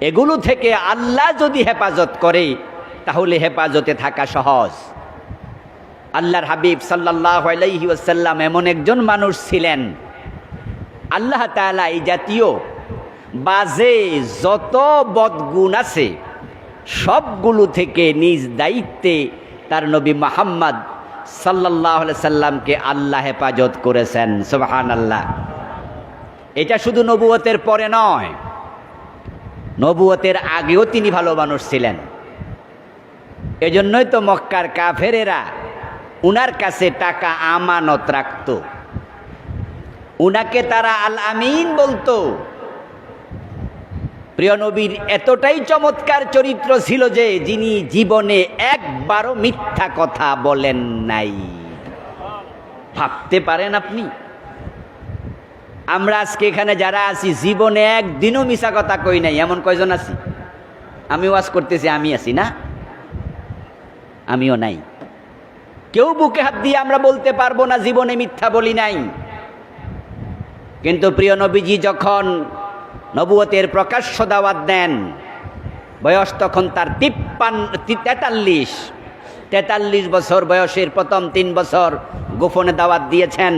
এগুলো থেকে আল্লাহ যদি হেফাজত করে, তাহলে হেফাজতে থাকা সহজ। আল্লাহর হাবিব সাল্লাহ আলাইহি এমন একজন মানুষ ছিলেন। আল্লাহ তাআলা এই জাতীয় বাজে যত বদগুণ আছে, সবগুলো থেকে নিজ দায়িত্বে তার নবী মোহাম্মদ সাল্লাহ সাল্লামকে আল্লাহ হেফাজত করেছেন। সুবহান আল্লাহ এটা শুধু নবুয়তের পরে নয় নবুয়তের আগেও তিনি ভালো মানুষ ছিলেন। এজন্যই তো মক্কার কাফেরেরা উনার কাছে টাকা আমানত রাখত। উনাকে তারা আল আমিন বলতো। প্রিয় নবীর এতটাই চমৎকার চরিত্র ছিল যে যিনি জীবনে একবারও মিথ্যা কথা বলেন নাই। ভাবতে পারেন আপনি? আমরা আজকে এখানে যারা আছি, জীবনে একদিনও মিশা কথা কই নাই। এমন কয়জন আছি? আমি ওয়াজ করতেছি, আমি আছি না? আমিও নাই। কেউ বুকে হাত দিয়ে আমরা বলতে পারব না, জীবনে মিথ্যা বলি নাই। কিন্তু প্রিয় নবীজি যখন নবুয়তের প্রকাশ্য দাওয়াত দেন, বয়স তখন তার তিপ্পান তেতাল্লিশ। তেতাল্লিশ বছর বয়সের প্রথম তিন বছর গোপনে দাওয়াত দিয়েছেন।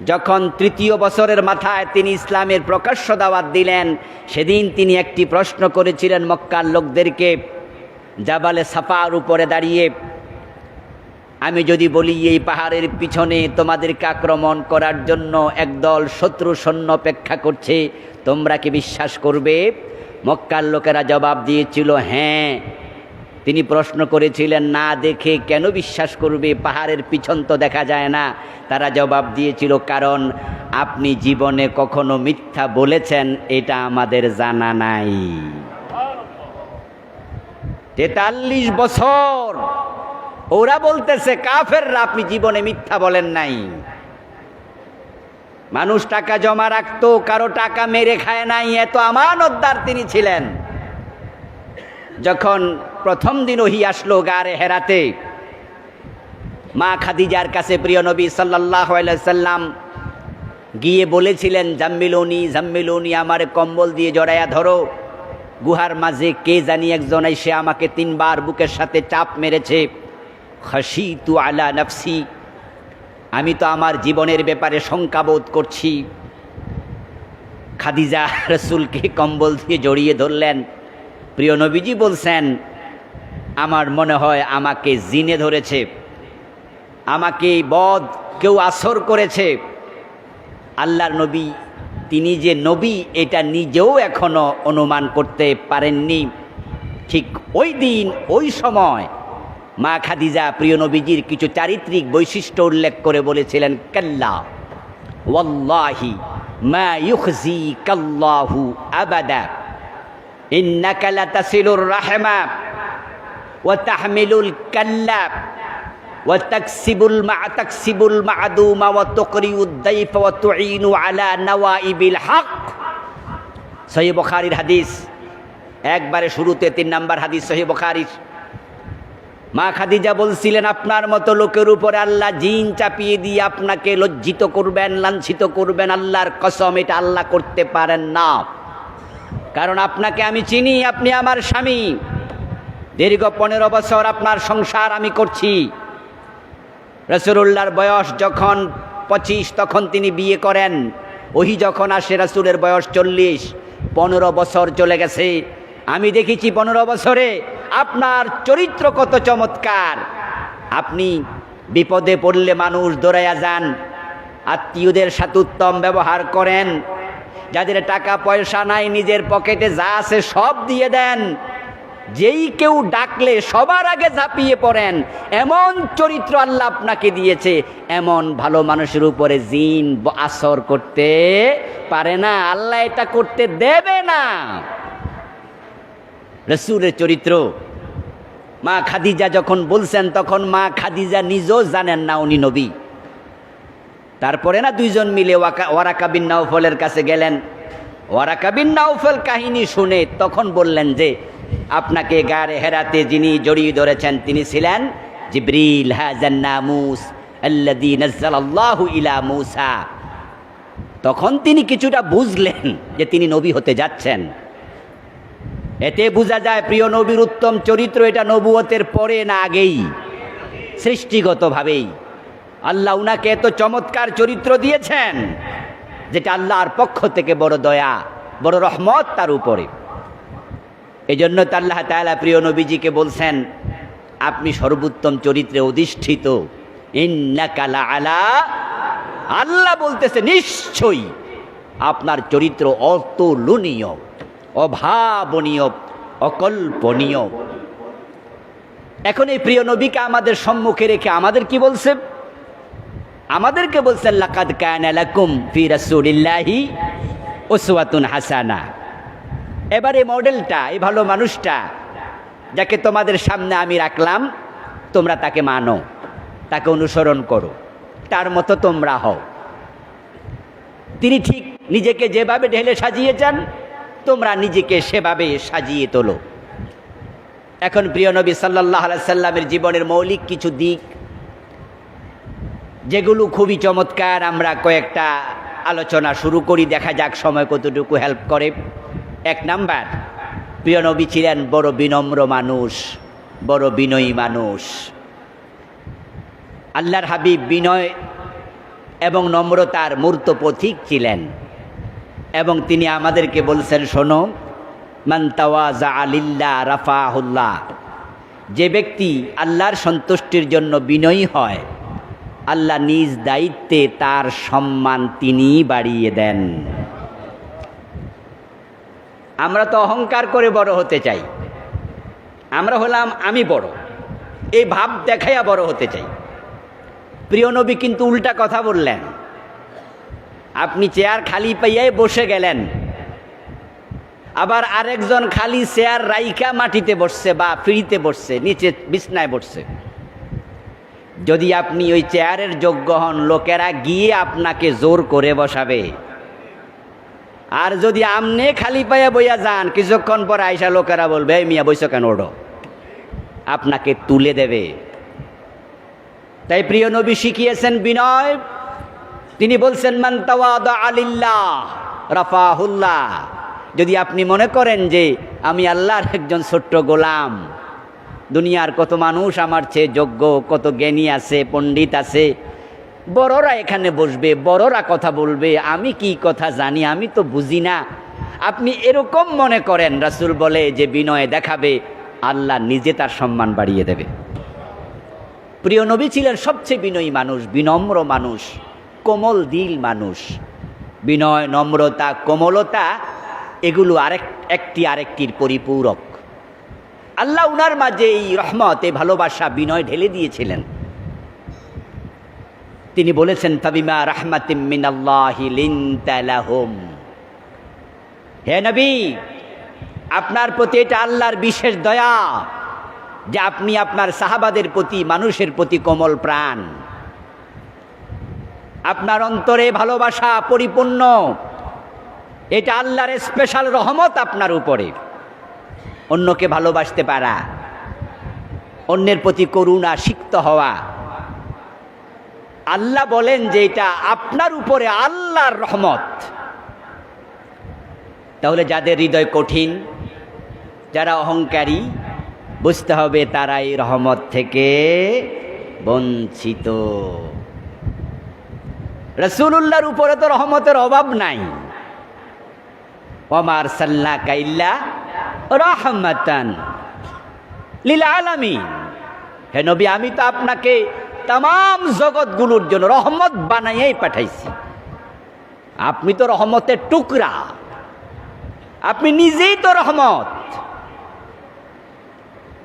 যখন তৃতীয় বছরের মাথায় তিনি ইসলামের প্রকাশ্য দাওয়াত দিলেন, সেদিন তিনি একটি প্রশ্ন করেছিলেন মক্কার লোকদেরকে, জাবালে সাফার উপরে দাঁড়িয়ে, আমি যদি বলি এই পাহাড়ের পিছনে তোমাদেরকে আক্রমণ করার জন্য একদল শত্রু সৈন্য অপেক্ষা করছে, তোমরা কি বিশ্বাস করবে? মক্কার লোকেরা জবাব দিয়েছিল হ্যাঁ। তিনি প্রশ্ন করেছিলেন, না দেখে কেন বিশ্বাস করবে? পাহাড়ের পিছন তো দেখা যায় না। তারা জবাব দিয়েছিল, কারণ আপনি জীবনে কখনো মিথ্যা বলেছেন, এটা আমাদের জানা নাই। তেতাল্লিশ বছর ওরা বলতেছে, কাফেররা আপনি জীবনে মিথ্যা বলেন নাই। মানুষ টাকা জমা রাখতো, কারও টাকা মেরে খায় নাই, এত আমানতদার তিনি ছিলেন। যখন প্রথম দিন ওহি আসলো গারে হেরাতে, মা খাদিজার কাছে প্রিয় নবী সাল্লাহ সাল্লাম গিয়ে বলেছিলেন, জাম্মিলনি জাম্মিলনি, আমার কম্বল দিয়ে জড়াইয়া ধরো। গুহার মাঝে কে জানি একজন এসে আমাকে তিনবার বুকের সাথে চাপ মেরেছে। খাসি তু আলা নফসি, আমি তো আমার জীবনের ব্যাপারে শঙ্কাবোধ করছি। খাদিজা রসুলকে কম্বল দিয়ে জড়িয়ে ধরলেন। প্রিয় নবীজি বলছেন, আমার মনে হয় আমাকে জিনে ধরেছে, আমাকে বদ কেউ আসর করেছে। আল্লাহর নবী, তিনি যে নবী, এটা নিজেও এখনও অনুমান করতে পারেননি। ঠিক ওই দিন, ওই সময় মা খাদিজা প্রিয় নবীজির কিছু চারিত্রিক বৈশিষ্ট্য উল্লেখ করে বলেছিলেন, কাল্লা, ওয়াল্লাহি মা ইউখজি কাল্লাহু আবাদা। ইন্নাকা লাতাসিলুর রাহমা ওয়া তাহমিলুল কাল্লা ওয়া তাকসিবুল মা, তাকসিবুল মা'দুমা ওয়া তুকরিউদ দাইফা ওয়া তুঈনু আলা নাওয়াইবিল হক। সহিহ বুখারীর হাদিস। একবারে শুরুতে তিন নাম্বার হাদিস সহিহ বুখারীর। মা খাদিজা বলছিলেন, আপনার মতো লোকের উপরে আল্লাহ জিন চাপিয়ে দিয়ে আপনাকে লজ্জিত করবেন, লাঞ্ছিত করবেন, আল্লাহর কসম, এটা আল্লাহ করতে পারেন না। কারণ আপনাকে আমি চিনি, আপনি আমার স্বামী। দীর্ঘ পনেরো বছর আপনার সংসার আমি করছি। রসুল্লাহর বয়স যখন পঁচিশ, তখন তিনি বিয়ে করেন। ওহি যখন আসে রসুলের বয়স চল্লিশ, পনেরো বছর চলে গেছে। আমি দেখেছি পনেরো বছরে আপনার চরিত্র কত চমৎকার। আপনি বিপদে পড়লে মানুষ দৌড়াইয়া যান, আত্মীয়দের সাথে উত্তম ব্যবহার করেন। যাদের টাকা পয়সা নাই, নিজের পকেটে যা আছে সব দিয়ে দেন। যেই কেউ ডাকলে সবার আগে ঝাঁপিয়ে পড়েন। এমন চরিত্র আল্লাহ আপনাকে দিয়েছে, এমন ভালো মানুষের উপরে জিন আসর করতে পারে না। আল্লাহ এটা করতে দেবে না। রসুলের চরিত্র, মা খাদিজা যখন বলছেন, তখন মা খাদিজা নিজেও জানেন না উনি নবী। তারপরে না দুইজন মিলে ওয়াকা ওয়ারাকা বিন নাউফলের কাছে গেলেন। ওয়ারাকা বিন নাউফল কাহিনী শুনে তখন বললেন যে, আপনাকে গারে হেরাতে যিনি জড়িয়ে ধরেছেন তিনি ছিলেন জিব্রিল হাজান নামুস আল্লাদি নজ্জালাল্লাহু ইলা মুসা। তখন তিনি কিছুটা বুঝলেন যে তিনি নবী হতে যাচ্ছেন। এতে বোঝা যায় প্রিয় নবীর উত্তম চরিত্র এটা নবুয়তের পরে না আগেই, সৃষ্টিগতভাবেই। আল্লাহ উনাকে এত চমৎকার চরিত্র দিয়েছেন, যেটা আল্লাহর পক্ষ থেকে বড় দয়া, বড় রহমত তার উপরে। এই জন্য তো আল্লাহ তালা প্রিয় নবীজিকে বলছেন, আপনি সর্বোত্তম চরিত্রে অধিষ্ঠিত। আলা আল্লাহ বলতেছে, নিশ্চয়ই আপনার চরিত্র অতুলনীয়, অভাবনীয়, অকল্পনীয়। এখন এই প্রিয় নবীকে আমাদের সম্মুখে রেখে আমাদের কি বলছে? আমাদেরকে বলছেন লাকাদ কায়না লাকুম ফি রাসূলিল্লাহি উসওয়াতুন হাসানা। এবার এই মডেলটা, এই ভালো মানুষটা, যাকে তোমাদের সামনে আমি রাখলাম, তোমরা তাকে মানো, তাকে অনুসরণ করো, তার মতো তোমরা হও। তিনি ঠিক নিজেকে যেভাবে ঢেলে সাজিয়েছেন, তোমরা নিজেকে সেভাবে সাজিয়ে তোলো। এখন প্রিয় নবী সাল্লাহ সাল্লামের জীবনের মৌলিক কিছু দিক যেগুলো খুবই চমৎকার, আমরা কয়েকটা আলোচনা শুরু করি, দেখা যাক সময় কতটুকু হেল্প করে। এক নাম্বার, প্রিয় নবী ছিলেন বড় বিনম্র মানুষ, বড় বিনয়ী মানুষ। আল্লাহর হাবিব বিনয় এবং নম্রতার মূর্ত পথিক ছিলেন। এবং তিনি আমাদেরকে বলছেন, শোনো মান্তাওয়াজা আলিল্লা রাফাহুল্লাহ, যে ব্যক্তি আল্লাহর সন্তুষ্টির জন্য বিনয়ী হয় আল্লাহ নিজ দায়িত্বে তার সম্মান তিনি বাড়িয়ে দেন। আমরা তো অহংকার করে বড় হতে চাই। আমরা হলাম, আমি বড়। এই ভাব দেখাইয়া বড় হতে চাই। প্রিয় নবী কিন্তু উল্টা কথা বললেন। আপনি চেয়ার খালি পাইয়াই বসে গেলেন। আবার আরেকজন খালি চেয়ার রাইকা মাটিতে বসছে বা ফ্রিতে বসছে, নিচে বিছনায় বসছে। যদি আপনি ওই চেয়ারের যোগ্য হন, লোকেরা গিয়ে আপনাকে জোর করে বসাবে। আর যদি আমনে খালি পায়ে বইয়া যান, কিছুক্ষণ পর আইসা লোকেরা বলবে মিয়া, বইস কেন? ওডো আপনাকে তুলে দেবে। তাই প্রিয় নবী শিখিয়েছেন বিনয়। তিনি বলছেন মান্তাওয়াদ আলিল্লাহ, রাফাহুল্লাহ। যদি আপনি মনে করেন যে, আমি আল্লাহর একজন ছোট্ট গোলাম। দুনিয়ার কত মানুষ আমার চেয়ে যোগ্য, কত জ্ঞানী আছে, পণ্ডিত আছে। বড়রা এখানে বসবে, বড়রা কথা বলবে, আমি কি কথা জানি, আমি তো বুঝি না। আপনি এরকম মনে করেন, রাসুল বলে, যে বিনয় দেখাবে, আল্লাহ নিজে তার সম্মান বাড়িয়ে দেবে। প্রিয় নবী ছিলেন সবচেয়ে বিনয়ী মানুষ, বিনম্র মানুষ, কোমল দিল মানুষ। বিনয়, নম্রতা, কোমলতা, এগুলো আরেক, একটি আরেকটির পরিপূরক। আল্লাহ উনার মাঝে এই রহমত এই ভালোবাসা, বিনয় ঢেলে দিয়েছিলেন। তিনি বলেছেন তাবিমা রাহমাতিম হে নবী, আপনার প্রতি এটা আল্লাহর বিশেষ দয়া যে আপনি আপনার সাহাবাদের প্রতি, মানুষের প্রতি কোমল প্রাণ। আপনার অন্তরে ভালোবাসা পরিপূর্ণ। এটা আল্লাহর স্পেশাল রহমত আপনার উপরে। অন্যকে ভালোবাসতে পারা। অন্যের প্রতি করুণা সিক্ত হওয়া। আল্লাহ বলেন যে এটা আপনার উপরে আল্লাহর রহমত। তাহলে যাদের হৃদয় কঠিন, যারা অহংকারী, বুঝতে হবে তারা এই রহমত থেকে বঞ্চিত। রসুল্লাহর উপরে তো রহমতের অভাব নাই। ওমার সাল্লা কাইল্লা রহমাতান লীলা আলামী হে নবী, আমি তো আপনাকে তাম জগৎগুলোর জন্য রহমত বানাইয়াই পাঠাইছি। আপনি তো রহমতের টুকরা। আপনি নিজেই তো রহমত।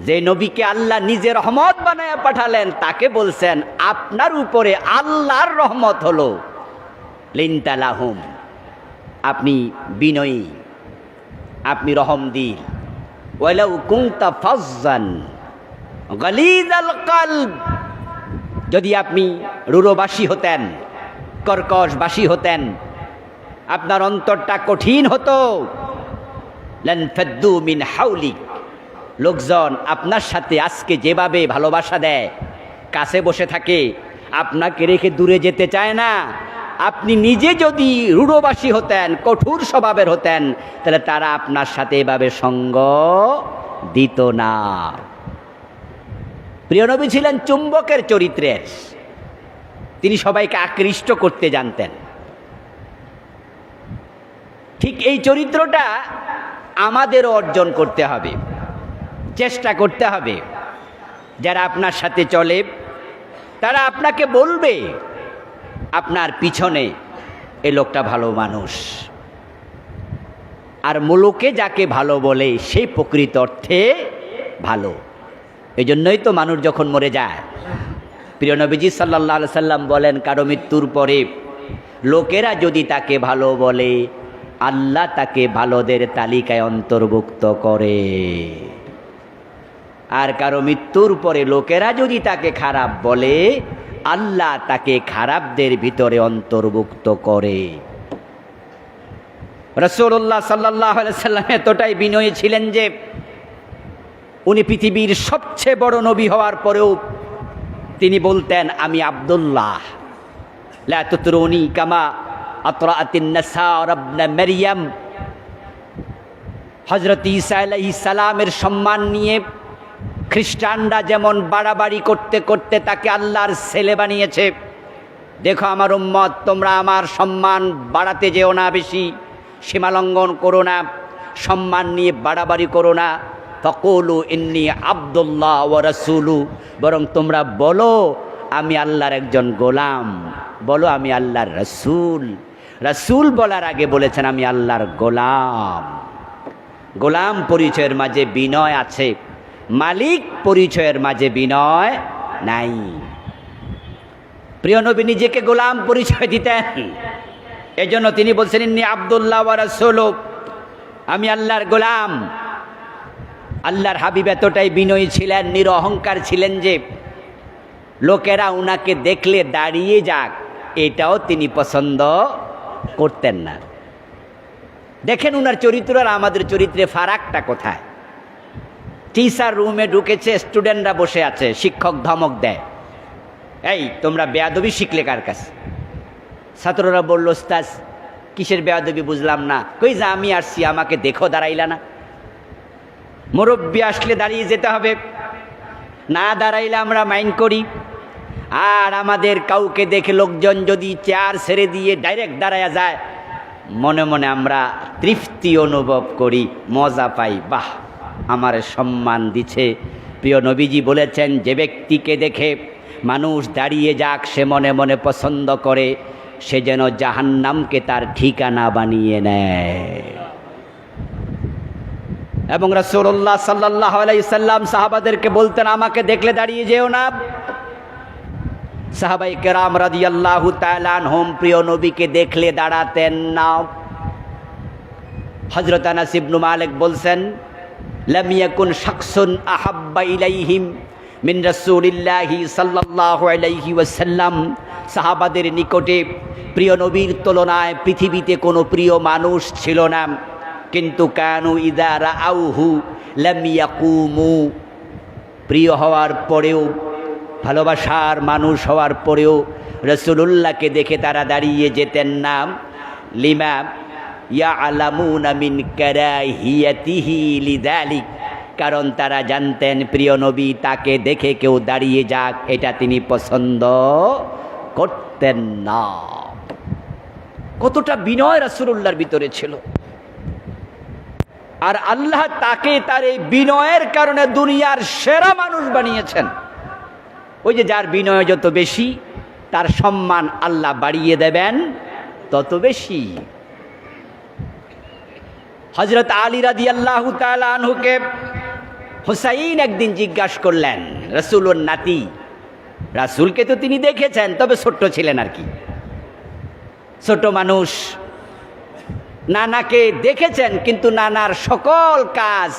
যে নবীকে আল্লাহ নিজে রহমত বানায় পাঠালেন, তাকে বলছেন, আপনার উপরে আল্লাহর রহমত হলো। লিনতালাহুম। আপনি বিনয়ী। আপনি রহম ওয়ালাউ কুনতা ফাজ্জান গালিদাল কালব। যদি আপনি রুরোবাসী হতেন, কর্কশবাসী হতেন, আপনার অন্তরটা কঠিন হতো। লেন ফেদ্দু মিন হাউলিক, লোকজন আপনার সাথে আজকে যেভাবে ভালোবাসা দেয়, কাছে বসে থাকে, আপনাকে রেখে দূরে যেতে চায় না। আপনি নিজে যদি রূঢ়বাসী হতেন, কঠোর স্বভাবের হতেন, তাহলে তারা আপনার সাথে এভাবে সঙ্গ দিত না। প্রিয় নবী ছিলেন চুম্বকের চরিত্রের। তিনি সবাইকে আকৃষ্ট করতে জানতেন। ঠিক এই চরিত্রটা আমাদেরও অর্জন করতে হবে, চেষ্টা করতে হবে। যারা আপনার সাথে চলে, তারা আপনাকে বলবে আপনার পিছনে এ লোকটা ভালো মানুষ। আর মুলুকে যাকে ভালো বলে, সেই প্রকৃত অর্থে ভালো। এই জন্যই তো মানুষ যখন মরে যায়। প্রিয় নবীজি সাল্লাহ সাল্লাম বলেন, কারও মৃত্যুর পরে লোকেরা যদি তাকে ভালো বলে, আল্লাহ তাকে ভালোদের তালিকায় অন্তর্ভুক্ত করে। আর কারও মৃত্যুর পরে লোকেরা যদি তাকে খারাপ বলে আল্লাহ তাকে খারাপদের ভিতরে অন্তর্ভুক্ত করে। রসুল্লাহ সাল্লাহ সাল্লাম এতটাই বিনয়ী ছিলেন যে উনি পৃথিবীর সবচেয়ে বড় নবী হওয়ার পরেও তিনি বলতেন, আমি আবদুল্লাহ। লাতুতরুনি কামা আতরাতিন নাসার ইবনে মারইয়াম হযরত ঈসা আলাইহিস সালামের সম্মান নিয়ে খ্রিস্টানরা যেমন বাড়াবাড়ি করতে করতে তাকে আল্লাহর ছেলে বানিয়েছে, দেখো আমার উম্মত, তোমরা আমার সম্মান বাড়াতে যেও না বেশি সীমালঙ্ঘন করো না, সম্মান নিয়ে বাড়াবাড়ি করো না। ফকুলু ইন্নি আবদুল্লাহ ও রসুলু, বরং তোমরা বলো, আমি আল্লাহর একজন গোলাম, বলো আমি আল্লাহর রসুল। রসুল বলার আগে বলেছেন, আমি আল্লাহর গোলাম। গোলাম পরিচয়ের মাঝে বিনয় আছে। মালিক পরিচয়ের মাঝে বিনয় নাই। প্রিয় নবী, নিজেকে গোলাম পরিচয় দিতেন। এজন্য তিনি বলছেন, ইন্নি আবদুল্লাহ রসুল আমি আল্লাহর গোলাম। আল্লাহর হাবিব এতটাই বিনয়ী ছিলেন, নিরহংকার ছিলেন যে লোকেরা উনাকে দেখলে দাঁড়িয়ে যাক, এটাও তিনি পছন্দ করতেন না। দেখেন উনার চরিত্র আর আমাদের চরিত্রে ফারাকটা কোথায়? টিচার রুমে ঢুকেছে স্টুডেন্টরা বসে আছে, শিক্ষক ধমক দেয়। এই, তোমরা বেয়াদবি শিখলে কার কাছে? ছাত্ররা বলল ওস্তাজ কিসের বেয়াদবি বুঝলাম না। কই যা, আমি আসছি, আমাকে দেখো, দাঁড়াইলা না। মুরব্বী আসলে দাঁড়িয়ে যেতে হবে। না দাঁড়াইলে আমরা মাইন্ড করি। আর আমাদের কাউকে দেখে লোকজন যদি চেয়ার ছেড়ে দিয়ে ডাইরেক্ট দাঁড়ায়া যায়, মনে মনে আমরা তৃপ্তি অনুভব করি, মজা পাই। বাহ! আমার সম্মান দিছে। প্রিয় নবীজি বলেছেন, যে ব্যক্তিকে দেখে মানুষ দাঁড়িয়ে যাক, সে মনে মনে পছন্দ করে, সে যেন জাহান্নামকে তার ঠিকানা বানিয়ে নেয়। এবং রসুল্লাহ সাল্লাহ আলাইসাল্লাম সাহাবাদেরকে বলতেন, আমাকে দেখলে দাঁড়িয়ে যেও না। সাহাবাই কেরাম রাজি আল্লাহ হোম প্রিয় নবীকে দেখলে দাঁড়াতেন না। হজরত আনাসিবনু মালিক বলছেন লামিয়াকুন শাকসুন আহাব্বা ইলাইহিম মিন রাসূলিল্লাহি সাল্লাল্লাহু আলাইহি ওয়াসাল্লাম সাহাবাদের নিকটে প্রিয় নবীর তুলনায় পৃথিবীতে কোনো প্রিয় মানুষ ছিল না। কিন্তু কানু ইদারা আউহু লামিয়াকুমু প্রিয় হওয়ার পরেও, ভালোবাসার মানুষ হওয়ার পরেও রসুলুল্লাহকে দেখে তারা দাঁড়িয়ে যেতেন না। লিমা ইয়া আমিন কারাহিয়াতিহি লিদালিক। কারণ তারা জানতেন, প্রিয় নবী, তাকে দেখে কেউ দাঁড়িয়ে যাক, এটা তিনি পছন্দ করতেন না। কতটা বিনয় রাসুলুল্লাহর ভিতরে ছিল। আর আল্লাহ তাকে তার এই বিনয়ের কারণে দুনিয়ার সেরা মানুষ বানিয়েছেন। ওই যে যার বিনয় যত বেশি, তার সম্মান আল্লাহ বাড়িয়ে দেবেন তত বেশি। হজরত আলী রাদি আল্লাহ আনহুকে হোসাইন একদিন জিজ্ঞাসা করলেন রসুলোর নাতি? রাসুলকে তো তিনি দেখেছেন, তবে ছোট্ট ছিলেন আর কি। ছোট মানুষ, নানাকে দেখেছেন, কিন্তু নানার সকল কাজ